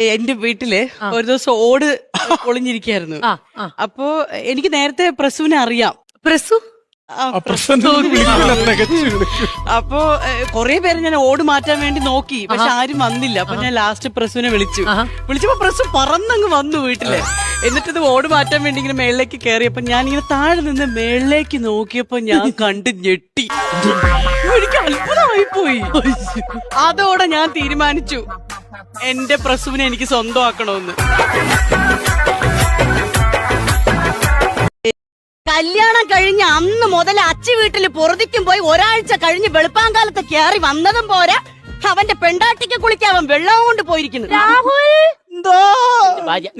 എന്റെ വീട്ടിൽ ഒരു ദിവസം ഓട് പൊളിഞ്ഞിരിക്കായിരുന്നു. അപ്പോ എനിക്ക് നേരത്തെ പ്രസുവിനെ അറിയാം. പ്രസു? അപ്പോ കൊറേ പേര് ഞാൻ ഓട് മാറ്റാൻ വേണ്ടി നോക്കി. പക്ഷെ ആരും വന്നില്ല. അപ്പൊ ഞാൻ ലാസ്റ്റ് പ്രസുവിനെ വിളിച്ചു. വിളിച്ചപ്പോ പ്രസു പറന്നങ്ങ് വന്നു വീട്ടിൽ. എന്നിട്ട് ഇത് ഓട് മാറ്റാൻ വേണ്ടി ഇങ്ങനെ മേളിലേക്ക് കയറിയപ്പോ ഞാൻ ഇങ്ങനെ താഴെ നിന്ന് മേളിലേക്ക് നോക്കിയപ്പോ ഞാൻ കണ്ട് ഞെട്ടി. എനിക്ക് അത്ഭുതമായി പോയി. അതോടെ ഞാൻ തീരുമാനിച്ചു. എന്റെ പ്രസുവിനെ എനിക്ക് സ്വന്തമാക്കണമെന്ന്. കല്യാണം കഴിഞ്ഞ് അന്ന് മുതൽ അച്ചി വീട്ടിൽ പൊറുതിക്കും പോയി ഒരാഴ്ച കഴിഞ്ഞ് വെളുപ്പാങ്കാലത്ത് കയറി വന്നതും പോരാ. അവന്റെ പെണ്ടാട്ടിക്ക് കുളിക്കാൻ അവൻ വെള്ളം കൊണ്ട് പോയിരിക്കുന്നു. രാഹുൽ?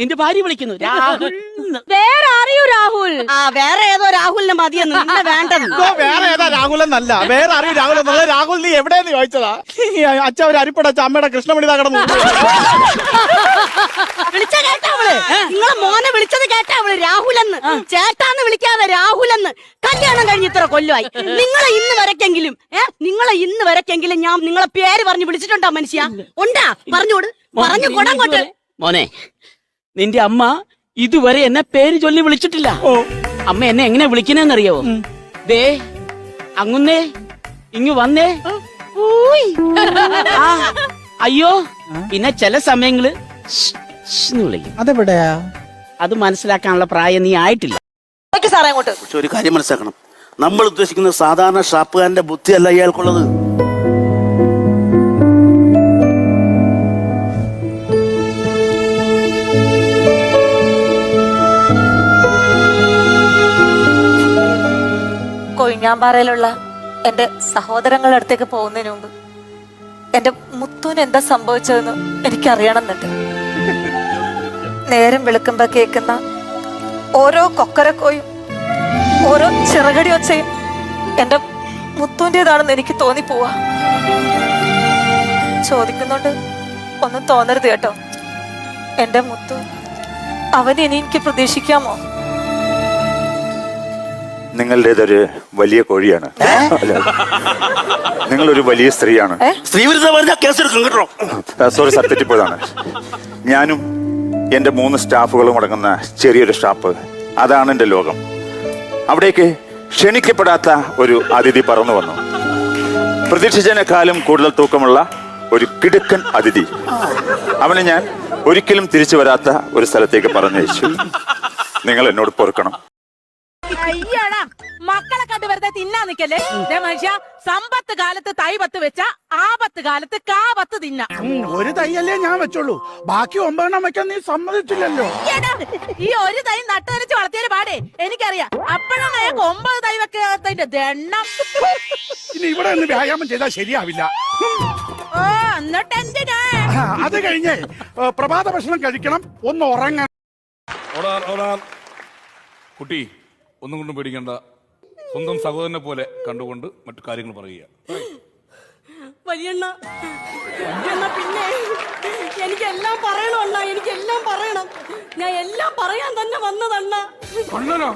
നിന്റെ ഭാര്യ വിളിക്കുന്നു. രാഹുൽ. എന്ന്. വേറെ അറിയൂ രാഹുൽ? ആ വേറെ ഏതോ രാഹുലിനെ മതിയെന്ന് നിന്നെ വേണ്ടെന്ന് ഇതോ വേറെ ഏതാ രാഹുൽ എന്നല്ല വേറെ അറിയൂ രാഹുൽ രാഹുൽ നീ എവിടെയെന്ന് ചോദിച്ചതാ? ഈ അച്ഛ ഒരു അരിപ്പടച്ച അമ്മയുടെ കൃഷ്ണമണി തകടം വിളിച്ച കേട്ടാ അവൾ. നിങ്ങളെ മോനെ വിളിച്ചത് കേട്ടാ അവൾ. രാഹുലെന്ന്. ചേട്ടാന്ന് വിളിക്കാതെ രാഹുലെന്ന്. കല്യാണം കഴിഞ്ഞ് ഇത്ര കൊല്ലമായി നിങ്ങളെ ഇന്ന് വരക്കെങ്കിലും ഏ നിങ്ങളെ ഇന്ന് വരക്കെങ്കിലും ഞാൻ നിങ്ങളെ പേര് പറഞ്ഞ് വിളിച്ചിട്ടുണ്ടോ മനുഷ്യ? ഉണ്ടാ? പറഞ്ഞോട് പറഞ്ഞു ഇതുവരെ- മോനെ നിന്റെ അമ്മ ഇതുവരെ എന്നെ പേര് ചൊല്ലി വിളിച്ചിട്ടില്ല. അമ്മ എന്നെ എങ്ങനെ വിളിക്കണെന്നറിയോ ദേ അങ്ങുന്നേ ഇങ്ങു വന്നേ. അയ്യോ പിന്നെ ചില സമയങ്ങൾ വിളിക്കും. അതെവിടെയാ? അത് മനസ്സിലാക്കാനുള്ള പ്രായം നീ ആയിട്ടില്ല. സാറേ അങ്ങോട്ട്. ഒരു കാര്യം മനസ്സിലാക്കണം. നമ്മൾ ഉദ്ദേശിക്കുന്ന സാധാരണ ഷാപ്പുകാരന്റെ ബുദ്ധിയല്ല ഇയാൾക്കുള്ളത്. കൊഴിഞ്ഞാമ്പാറയിലുള്ള എന്റെ സഹോദരങ്ങളുടെ അടുത്തേക്ക് പോകുന്നതിന് മുമ്പ് എന്റെ മുത്തൂന് എന്താ സംഭവിച്ചതെന്ന് എനിക്കറിയണമെന്നുണ്ട്. നേരം വെളുക്കുമ്പോ കേൾക്കുന്ന ഓരോ കൊക്കരക്കോയും ഓരോ ചിറകടി ഒച്ചയും എന്റെ മുത്തൂന്റെതാണെന്ന് എനിക്ക് തോന്നിപ്പോവാ. ചോദിക്കുന്നുണ്ട് ഒന്നും തോന്നരുത് കേട്ടോ. എന്റെ മുത്തു അവനെ ഇനി എനിക്ക് പ്രതീക്ഷിക്കാമോ? നിങ്ങളുടേതൊരു വലിയ കോഴിയാണ്. അല്ല, നിങ്ങളൊരു വലിയ സ്ത്രീയാണ്. കേസെടുക്കും കേട്ടോ. സോറി സാർ തെറ്റിപ്പോയതാണ്. ഞാനും എന്റെ മൂന്ന് സ്റ്റാഫുകളും അടങ്ങുന്ന ചെറിയൊരു സ്റ്റാഫ്. അതാണ് എന്റെ ലോകം. അവിടേക്ക് ക്ഷണിക്കപ്പെടാത്ത ഒരു അതിഥി പറന്നു വന്നു. പ്രതീക്ഷിച്ചതിനേക്കാളും കൂടുതൽ തൂക്കമുള്ള ഒരു കിടുക്കൻ അതിഥി. അവനെ ഞാൻ ഒരിക്കലും തിരിച്ചു വരാത്ത ഒരു സ്ഥലത്തേക്ക് പറഞ്ഞയച്ചു. നിങ്ങൾ എന്നോട് പൊറുക്കണം. അയ്യടാ മക്കളെ കണ്ട് വെറുതെ തിന്നാ നിക്കല്ലേ? ദേ മനുഷ്യ സമ്പത്ത് കാലത്ത് തൈ പത്ത് വെച്ച ആപത്ത് കാലത്ത് കാപത്ത് തിന്ന. ഒരു തൈയല്ലേ ഞാൻ വെച്ചോളൂ. ബാക്കി ഒമ്പതെണ്ണം വെക്കാൻ നീ സമ്മതിച്ചില്ലല്ലോ. ഈ ഒരു തൈ നട്ടുനനച്ച് വളർത്തിയാലും പാടേ. എനിക്കറിയാം. അപ്പോഴാണ് അയാൾക്ക് ഒമ്പത് തൈ വെക്കാത്തതിന്റെ ദണ്ണം. ഇനി ഇവിടെ ഒന്ന് വ്യായാമം ചെയ്താൽ ശരിയാവില്ല. ഓ എന്നിട്ട് എന്തിനാ? അത് കഴിഞ്ഞേ പ്രഭാത ഭക്ഷണം കഴിക്കണം. ഒന്ന് ഉറങ്ങണം. കുട്ടി ഒന്നും കൊണ്ടും പേടിക്കണ്ട. സ്വന്തം സഹോദരനെ പോലെ കണ്ടുകൊണ്ട് മറ്റു കാര്യങ്ങൾ പറയുക. വലിയണ്ണ വലിയണ്ണ പിന്നെ എനിക്കെല്ലാം പറയണം അണ്ണ എനിക്കെല്ലാം പറയണം. ഞാൻ എല്ലാം പറയാൻ തന്നെ വന്നതണ്ണ. കണ്ണനോ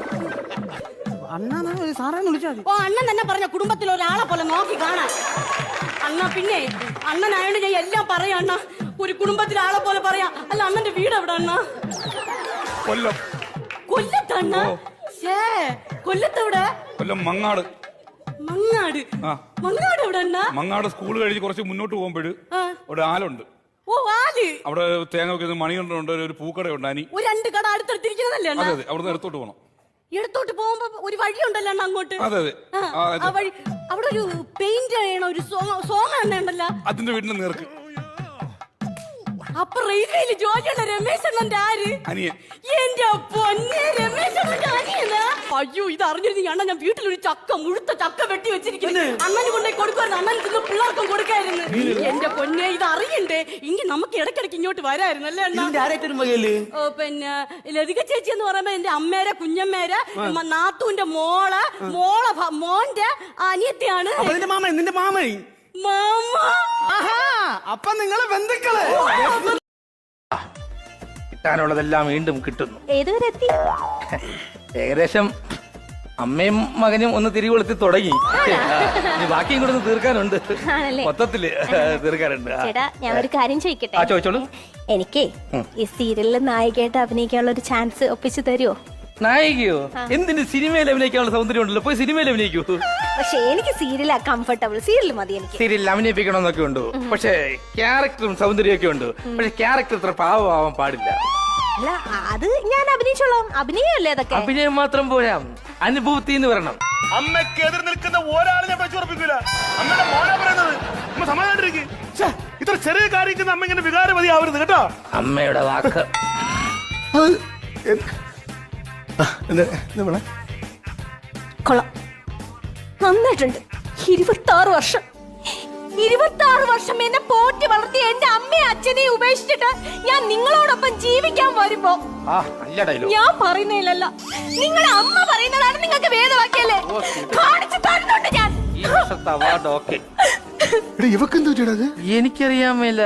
ഓ അണ്ണൻ തന്നെ പറഞ്ഞ കുടുംബത്തിൽ ഒരാളെ പോലെ നോക്കി കാണാൻ. അണ്ണ പിന്നെ അണ്ണനായോണ്ട് ഞാൻ എല്ലാം പറയാം അണ്ണ. ഒരു കുടുംബത്തിലെ ആളെ പോലെ പറയാ. അല്ല അണ്ണന്റെ വീട് എവിടെ അണ്ണ? കൊല്ലം. കൊല്ലത്തണ്ണ കൊല്ലത്തെവിടെ? കൊല്ലം മങ്ങാട്. മങ്ങാട്. ആ. മങ്ങാട് എവിടെ അണ്ണാ? മങ്ങാട് സ്കൂൾ കഴിഞ്ഞ് കുറച്ച് മുന്നോട്ട് പോകുമ്പോൾ ആ. അവിടെ ആലുണ്ട്. ഓ ആൽ. അവിടെ തേങ്ങ വെക്കുന്ന മണികണ്ഠനുണ്ട് ഒരു പൂക്കടയുണ്ട് അനി. ഒരു രണ്ട് കട അടുത്തടുത്തിരിക്കുന്നതല്ലേ അണ്ണ? അതെ അതെ അവിടുന്ന് എടുത്തോട്ട് പോകണം എടുത്തോട്ട് പോകുമ്പോ ഒരു വഴിയുണ്ടല്ലോ ഉണ്ടല്ലോ അങ്ങോട്ട്? അതെ അതെ. ആ, ആ, ഇത്. വഴി. അവിടെ ഒരു പെയിന്റ് ചെയ്യണ ഒരു സോങ് എണ്ണ ഉണ്ടല്ലോ അതിന്റെ വീടിന് നേർക്ക്. അപ്പൊ റെയിൽവേയിൽ ജോലിയുള്ള രമേശ് അണ്ണന്റെ ആര്? അനിയൻ. എന്റെ പൊന്നെ രമേശ് അണ്ണന്റെ അനിയനാ അയ്യോ ഇത് അറിഞ്ഞിരുന്നെങ്കിൽ അണ്ണ ഞാൻ വീട്ടിൽ ഒരു ചക്ക മുഴുത്ത ചക്ക വെട്ടി വെച്ചിരിക്കുന്നു. അണ്ണന് കൊണ്ടേ കൊടുക്കുമായിരുന്നു അണ്ണൻ തിന്ന് പിള്ളേർക്കും കൊടുക്കായിരുന്നു. എന്റെ പൊന്നെ ഇത് അറിയണ്ടേ? ഇനി നമുക്ക് ഇടയ്ക്കിടയ്ക്ക് ഇങ്ങോട്ട് വരായിരുന്നു അല്ലേ അണ്ണ? ഓ, പിന്നെ ലതിക ചേച്ചി എന്ന് പറയുമ്പോ എന്റെ അമ്മേരെ കുഞ്ഞമ്മേരെ നാത്തുവിന്റെ നാത്തൂന്റെ മോൾ മോളെ മോന്റെ അനിയത്തിയാണ്. മാമ നിന്റെ മാമ. മാമ അപ്പൊ നിങ്ങളെ ബന്ധുക്കൾ. കിട്ടാനുള്ളതെല്ലാം വീണ്ടും കിട്ടുന്നു. ഏകദേശം അമ്മയും മകനും ഒന്ന് തിരികൊളുത്തി തുടങ്ങി. ഇനി ബാക്കിയും കൂടെ ഒന്ന് തീർക്കാനുണ്ട്. ആണല്ലേ? മൊത്തത്തിൽ തീർക്കാനുണ്ട്. ആ. ചേട്ടാ ഞാൻ ഒരു കാര്യം ആ ചോദിക്കട്ടെ ചോദിച്ചോളൂ. എനിക്ക് ഈ സീരിയലിൽ നായികയായിട്ട് അഭിനയിക്കാനുള്ള ഒരു ചാൻസ് ഒപ്പിച്ചു തരുമോ നായികയോ? എന്തിന് സിനിമയിൽ അഭിനയിക്കാനുള്ള സൗന്ദര്യം ഉണ്ടല്ലോ. പോയി സിനിമയിൽ അഭിനയിക്കൂ. പക്ഷെ എനിക്ക് സീരിയലാ കംഫർട്ടബിൾ സീരിയൽ മതി എനിക്ക്. സീരിയലിൽ അഭിനയിപ്പിക്കണമെന്നൊക്കെ ഉണ്ട്. പക്ഷെ ക്യാരക്ടറും സൗന്ദര്യമൊക്കെ ഉണ്ട്. പക്ഷെ ക്യാരക്ടർ ഇത്ര പാവമാവാൻ പാടില്ല. അല്ല അത് ഞാൻ അഭിനയിച്ചോളാം. അഭിനയല്ലേ അതൊക്കെ? അഭിനയം മാത്രം പോരാ. അനുഭൂതി എന്ന് പറയണം. അമ്മയ്ക്ക് എതിർ നിൽക്കുന്ന ഒരാളെ ഞാൻ വെച്ചുറപ്പിക്കില്ല അമ്മയുടെ മോനെ പറയുന്നത്. അമ്മ സമാധാനിരിക്കും ഇത്ര ചെറിയ കാര്യത്തിന് അമ്മ ഇങ്ങനെ വികാരമതിയാവരുത് കേട്ടോ. അമ്മയുടെ വാക്ക്. കൊള്ളാം. നന്നായിട്ടുണ്ട്. ഇരുപത്തി ആറ് വർഷം. ഇരുപത്തി ആറ് വർഷം എന്നെ പോറ്റി വളർത്തി എന്റെ അമ്മയെ അച്ഛനെയും ഉപേക്ഷിച്ചിട്ട് ഞാൻ നിങ്ങളോടൊപ്പം ജീവിക്കാൻ വരുമ്പോ ഞാൻ പറയുന്നില്ലല്ല നിങ്ങളുടെ അമ്മ നിങ്ങൾക്ക് വേദവാക്യല്ലേ കാണിച്ചു തരുന്നുണ്ട് ഞാൻ. ഈ വർഷത്തെ അവാർഡ് ഓക്കെ. എനിക്കറിയാൻ മേല.